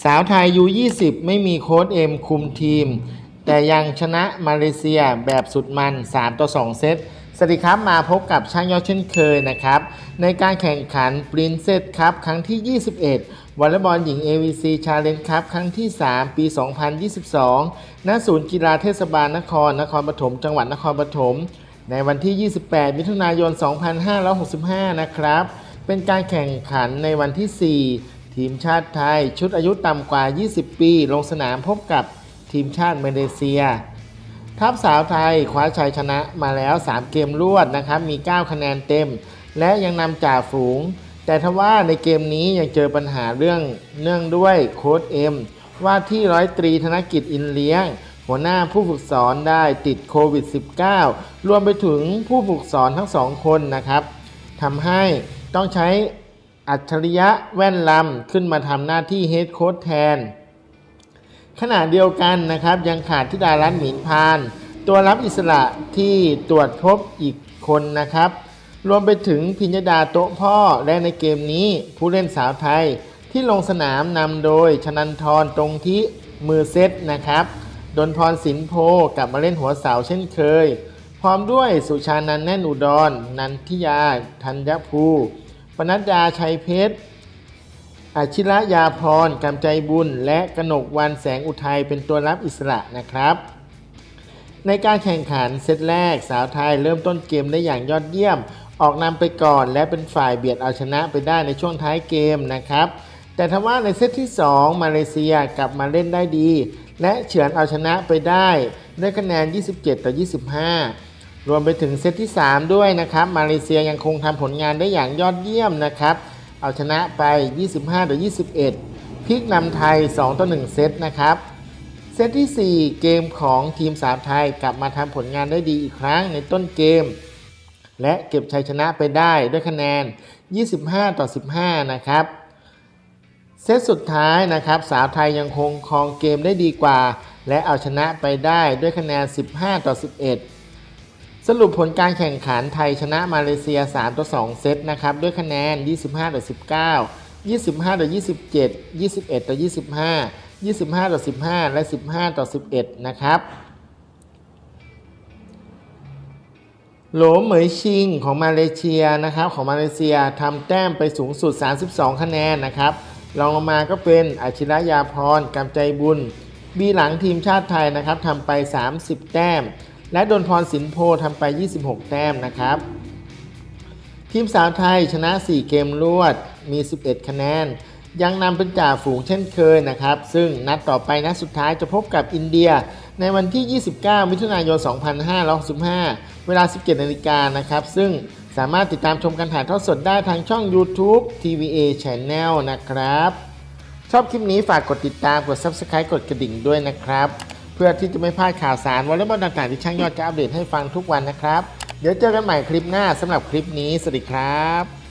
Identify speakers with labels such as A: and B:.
A: สาวไทยยู20 ไม่มีโค้ดเอ็มคุมทีม แต่ยังชนะมาเลเซียแบบสุดมัน 3 ต่อ 2 เซตสวัสดีครับมาพบกับช่างยอดเช่นเคยนะครับ ในการแข่งขัน Princess ครับครั้งที่ 21 วอลเลย์บอลหญิง AVC Challenge ครับครั้งที่ 3 ปี 2022 ณ ศูนย์กีฬาเทศบาลนคร นครปฐม จังหวัดนครปฐม ในวันที่ 28 มิถุนายน 2565 นะครับ เป็นการแข่งขันในวันที่ 4 ทีมชาติไทยชุดอายุต่ำกว่า 20 ปี ลงสนามพบกับทีมชาติมาเลเซีย ทัพสาวไทยคว้าชัยชนะมาแล้ว 3 เกมรวดนะครับ มี 9 คะแนนเต็ม และยังนำจ่าฝูง แต่ทว่าในเกมนี้ยังเจอปัญหาเรื่องเนื่องด้วยโค้ดเอ็มว่าที่ร้อยตรีธนกิจอินเลี้ยง หัวหน้าผู้ฝึกสอนได้ติดโควิด -19 รวมไปถึงผู้ฝึกสอนทั้งสองคนนะครับทำให้ต้องใช้ อัจฉริยะแว่นลำขึ้นมาทำหน้าที่เฮดโค้ดแทน ขณะเดียวกันนะครับยังขาดทิดารัตน์หมินพาน ตัวรับอิสระที่ตรวจพบอีกคนนะครับ รวมไปถึงพิญญดาโต๊ะพ่อและในเกมนี้ผู้เล่นสาวไทยที่ลงสนามนำโดยชนันทรตรงที่มือเซตนะครับดนพรสินโพกลับมาเล่นหัวเสาเช่นเคย พร้อมด้วยสุชานันแน่นอุดร นันทิยา ธัญภู ปนัดดาชัยเพชรอาชิระยาพรกำใจบุญ และกนกวันแสงอุทัยเป็นตัวรับอิสระนะครับ ในการแข่งขันเซตแรกสาวไทยเริ่มต้นเกมได้อย่างยอดเยี่ยม ออกนำไปก่อนและเป็นฝ่ายเบียดเอาชนะไปได้ในช่วงท้ายเกมนะครับ แต่ทว่าในเซตที่ 2 มาเลเซียกลับมาเล่นได้ดี และเฉือนเอาชนะไปได้ด้วยคะแนน 27 ต่อ 25 รวมไปถึงเซตที่ 3 ด้วยนะครับ มาเลเซียยังคงทำผลงานได้อย่างยอดเยี่ยมนะครับ เอาชนะไป 25ต่อ21พลิกนำไทย 2 ต่อ 1 เซตนะครับ เซตที่ 4 เกมของทีมสาวไทยกลับมาทำผลงานได้ดีอีกครั้งในต้นเกม และเก็บชัยชนะไปได้ด้วยคะแนน 25 ต่อ 15 นะครับเซตสุดท้ายนะครับ สาวไทยยังคงครองเกมได้ดีกว่า และเอาชนะไปได้ด้วยคะแนน 15 ต่อ 11 สรุปผลการแข่งขันไทยชนะมาเลเซีย 3 ต่อ 2 เซตนะครับ ด้วยคะแนน 25 ต่อ 19 25 ต่อ 27 21 ต่อ 25 25 ต่อ 15 และ 15 ต่อ 11 นะครับ โหลเหมยชิงของมาเลเซียนะครับ ของมาเลเซียทำแต้มไปสูงสุด 32 คะแนนนะครับรองลงมาก็เป็นอาชิระยาพรกำใจบุญ บีหลังทีมชาติไทยนะครับทำไป 30 แต้ม และดนพรสินโพทำไป 26 แต้มนะครับ ทีมสาวไทยชนะ 4 เกมรวดมี 11 คะแนน ยังนำเป็นจ่าฝูงเช่นเคยนะครับ ซึ่งนัดต่อไปนัดสุดท้ายจะพบกับอินเดีย ในวันที่ 29 มิถุนายน 2565 เวลา 17นาฬิกานะครับ ซึ่งสามารถติดตามชมการถ่ายทอดสดได้ทางช่อง YouTube TVA Channel นะครับ ชอบคลิปนี้ฝากกดติดตามกด Subscribe กดกระดิ่งด้วยนะครับ เพื่อที่จะไม่พลาดข่าวสารวอลเลย์บอลต่างๆที่ช่างยอดจะอัปเดตให้ฟังทุกวันนะครับ เดี๋ยวเจอกันใหม่คลิปหน้าสำหรับคลิปนี้ สวัสดีครับ